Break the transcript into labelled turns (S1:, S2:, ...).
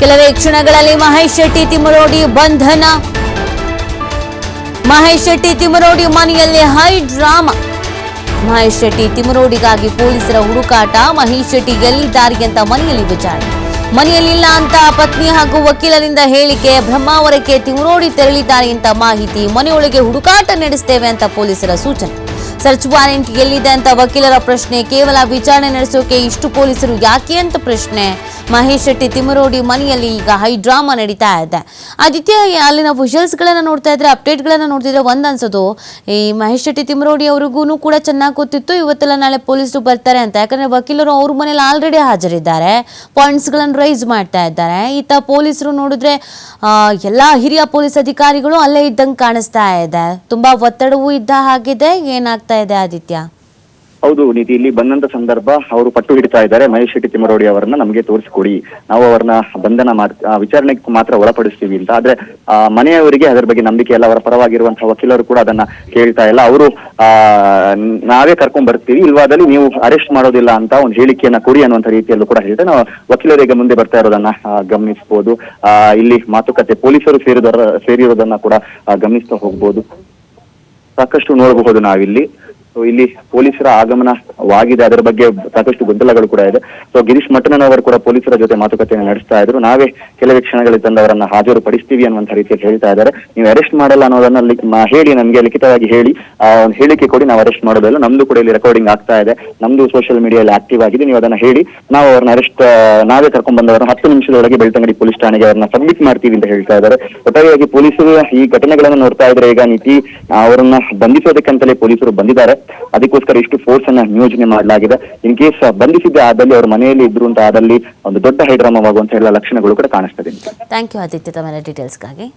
S1: ಕೆಲವೇ ಕ್ಷಣಗಳಲ್ಲಿ ಮಹೇಶ್ ಶೆಟ್ಟಿ ತಿಮರೋಡಿ ಬಂಧನ. ಮಹೇಶ್ ಶೆಟ್ಟಿ ತಿಮರೋಡಿ ಮನೆಯಲ್ಲಿ ಹೈ ಡ್ರಾಮಾ. ಮಹೇಶ್ ಶೆಟ್ಟಿ ತಿಮರೋಡಿಗಾಗಿ ಪೊಲೀಸರ ಹುಡುಕಾಟ, ಮಹೇಶ್ ಶೆಟ್ಟಿ ಎಲ್ಲಿದ್ದಾರೆ ಅಂತ ಮನೆಯಲ್ಲಿ ವಿಚಾರಣೆ. ಮನೆಯಲ್ಲಿಲ್ಲ ಅಂತ ಪತ್ನಿ ಹಾಗೂ ವಕೀಲರಿಂದ ಹೇಳಿಕೆ ಬ್ರಹ್ಮಾವರಕ್ಕೆ ತಿಮರೋಡಿ ತೆರಳಿದ್ದಾರೆ ಅಂತ ಮಾಹಿತಿ, ಮನೆಯೊಳಗೆ ಹುಡುಕಾಟ ನಡೆಸುತ್ತೇವೆ ಅಂತ ಪೊಲೀಸರ ಸೂಚನೆ. ಸರ್ಚ್ ವಾರೆಂಟ್ ಎಲ್ಲಿದೆ ಅಂತ ವಕೀಲರ ಪ್ರಶ್ನೆ. ಕೇವಲ ವಿಚಾರಣೆ ನಡೆಸೋಕೆ ಇಷ್ಟು ಪೊಲೀಸರು ಯಾಕೆ ಅಂತ ಪ್ರಶ್ನೆ. ಮಹೇಶ್ ಶೆಟ್ಟಿ ತಿಮರೋಡಿ ಮನೆಯಲ್ಲಿ ಈಗ ಹೈ ಡ್ರಾಮಾ ನಡೀತಾ ಇದೆ. ಆದಿತ್ಯ ಅಲ್ಲಿನ ವಿಷಲ್ಸ್ಗಳನ್ನು ನೋಡ್ತಾ ಇದ್ರೆ ಅಪ್ಡೇಟ್ಗಳನ್ನ ನೋಡ್ತಿದ್ರೆ ಒಂದ್ ಅನ್ಸೋದು ಈ ಮಹೇಶ್ ಶೆಟ್ಟಿ ತಿಮರೋಡಿ ಅವ್ರಿಗೂ ಕೂಡ ಚೆನ್ನಾಗಿ ಗೊತ್ತಿತ್ತು. ಇವತ್ತೆಲ್ಲ ನಾಳೆ ಪೊಲೀಸರು ಬರ್ತಾರೆ ಅಂತ. ಯಾಕಂದ್ರೆ ವಕೀಲರು ಅವ್ರ ಮನೇಲಿ ಆಲ್ರೆಡಿ ಹಾಜರಿದ್ದಾರೆ. ಪಾಯಿಂಟ್ಸ್ಗಳನ್ನು ರೈಸ್ ಮಾಡ್ತಾ ಇದ್ದಾರೆ. ಈತ ಪೊಲೀಸರು ನೋಡಿದ್ರೆ ಎಲ್ಲ ಹಿರಿಯ ಪೊಲೀಸ್ ಅಧಿಕಾರಿಗಳು ಅಲ್ಲೇ ಇದ್ದಂಗೆ ಕಾಣಿಸ್ತಾ ಇದೆ. ತುಂಬಾ ಒತ್ತಡವೂ ಇದ್ದ ಹಾಗಿದೆ. ಏನಾಗ್ತಾ ಇದೆ ಆದಿತ್ಯ?
S2: ಹೌದು, ನೀತಿ ಇಲ್ಲಿ ಬಂದಂತ ಸಂದರ್ಭ ಅವರು ಪಟ್ಟು ಹಿಡಿತಾ ಇದ್ದಾರೆ. ಮಹೇಶ್ ಶೆಟ್ಟಿ ತಿಮ್ಮರೋಡಿ ಅವರನ್ನ ನಮಗೆ ತೋರಿಸಿಕೊಡಿ. ನಾವು ಅವರನ್ನ ಬಂಧನ ವಿಚಾರಣೆಗೆ ಮಾತ್ರ ಒಳಪಡಿಸ್ತೀವಿ ಅಂತ. ಆದ್ರೆ ಮನೆಯವರಿಗೆ ಅದರ ಬಗ್ಗೆ ನಂಬಿಕೆ ಇಲ್ಲ. ಅವರ ಪರವಾಗಿರುವಂತಹ ವಕೀಲರು ಕೂಡ ಅದನ್ನ ಕೇಳ್ತಾ ಇಲ್ಲ. ಅವರು, ಆ, ನಾವೇ ಕರ್ಕೊಂಡ್ ಬರ್ತೀವಿ. ಇಲ್ವಾದಲ್ಲಿ ನೀವು ಅರೆಸ್ಟ್ ಮಾಡೋದಿಲ್ಲ ಅಂತ ಒಂದು ಹೇಳಿಕೆಯನ್ನ ಕೊಡಿ ಅನ್ನುವಂತ ರೀತಿಯಲ್ಲೂ ಕೂಡ ಹೇಳಿದ್ರೆ ನಾವು ವಕೀಲರಿಗೆ ಮುಂದೆ ಬರ್ತಾ ಇರೋದನ್ನ ಗಮನಿಸಬಹುದು ಆ, ಇಲ್ಲಿ ಮಾತುಕತೆ, ಪೊಲೀಸರು ಸೇರಿದ ಸೇರಿರೋದನ್ನ ಕೂಡ ಗಮನಿಸ್ತಾ ಹೋಗ್ಬೋದು. ಸಾಕಷ್ಟು ನೋಡಬಹುದು ನಾವಿಲ್ಲಿ. ಸೊ ಇಲ್ಲಿ ಪೊಲೀಸರ ಆಗಮನವಾಗಿದೆ. ಅದರ ಬಗ್ಗೆ ಸಾಕಷ್ಟು ಗೊಂದಲಗಳು ಕೂಡ ಇದೆ. ಸೊ ಗಿರೀಶ್ ಮಠನವರು ಕೂಡ ಪೊಲೀಸರ ಜೊತೆ ಮಾತುಕತೆಯನ್ನು ನಡೆಸ್ತಾ ಇದ್ರು. ನಾವೇ ಕೆಲವೇ ಕ್ಷಣಗಳಲ್ಲಿ ತಂದವರನ್ನ ಹಾಜರು ಪಡಿಸ್ತೀವಿ ಅನ್ನುವಂತ ರೀತಿಯಲ್ಲಿ ಹೇಳ್ತಾ ಇದ್ದಾರೆ. ನೀವು ಅರೆಸ್ಟ್ ಮಾಡಲ್ಲ ಅನ್ನೋದನ್ನ ಹೇಳಿ ನಮಗೆ ಲಿಖಿತವಾಗಿ ಹೇಳಿ. ಒಂದು ಹೇಳಿಕೆ ಕೊಡಿ, ನಾವು ಅರೆಸ್ಟ್ ಮಾಡೋದಿಲ್ಲ. ನಮ್ದು ಕೂಡ ಇಲ್ಲಿ ರೆಕಾರ್ಡಿಂಗ್ ಆಗ್ತಾ ಇದೆ. ನಮ್ದು ಸೋಷಿಯಲ್ ಮೀಡಿಯಾದಲ್ಲಿ ಆಕ್ಟಿವ್ ಆಗಿದೆ. ನೀವು ಅದನ್ನ ಹೇಳಿ. ನಾವು ಅವ್ರನ್ನ ಅರೆಸ್ಟ್ ನಾವೇ ಕರ್ಕೊಂಡ್ ಬಂದವರನ್ನ ಹತ್ತು ನಿಮಿಷದೊಳಗೆ ಬೆಳ್ತಂಗಡಿ ಪೊಲೀಸ್ ಠಾಣೆಗೆ ಅವ್ರನ್ನ ಸಬ್ಮಿಟ್ ಮಾಡ್ತೀವಿ ಅಂತ ಹೇಳ್ತಾ ಇದ್ದಾರೆ. ಒಟ್ಟಾರೆಯಾಗಿ ಪೊಲೀಸರು ಈ ಘಟನೆಗಳನ್ನು ನೋಡ್ತಾ ಇದ್ರೆ ಈಗ ನೀತಿ ಅವರನ್ನ ಬಂಧಿಸೋದಕ್ಕಂತಲೇ ಪೊಲೀಸರು ಬಂದಿದ್ದಾರೆ. ಅದಕ್ಕೋಸ್ಕರ ಇಷ್ಟು ಫೋರ್ಸ್ ಅನ್ನ ನಿಯೋಜನೆ ಮಾಡಲಾಗಿದೆ. ಇನ್ ಕೇಸ್ ಬಂಧಿಸಿದ್ದೆ ಆದಲ್ಲಿ ಅವ್ರ ಮನೆಯಲ್ಲಿ ಇದ್ರು ಅಂತ ಆದಲ್ಲಿ ಒಂದು ದೊಡ್ಡ ಹೈಡ್ರಾಮವಾಗುವಂತ ಎಲ್ಲ ಲಕ್ಷಣಗಳು ಕೂಡ ಕಾಣಿಸ್ತದೆ
S1: ಥ್ಯಾಂಕ್ ಯು ಆದಿತ್ಯ ತಮ್ಮ ಡೀಟೇಲ್ಸ್ಗಾಗಿ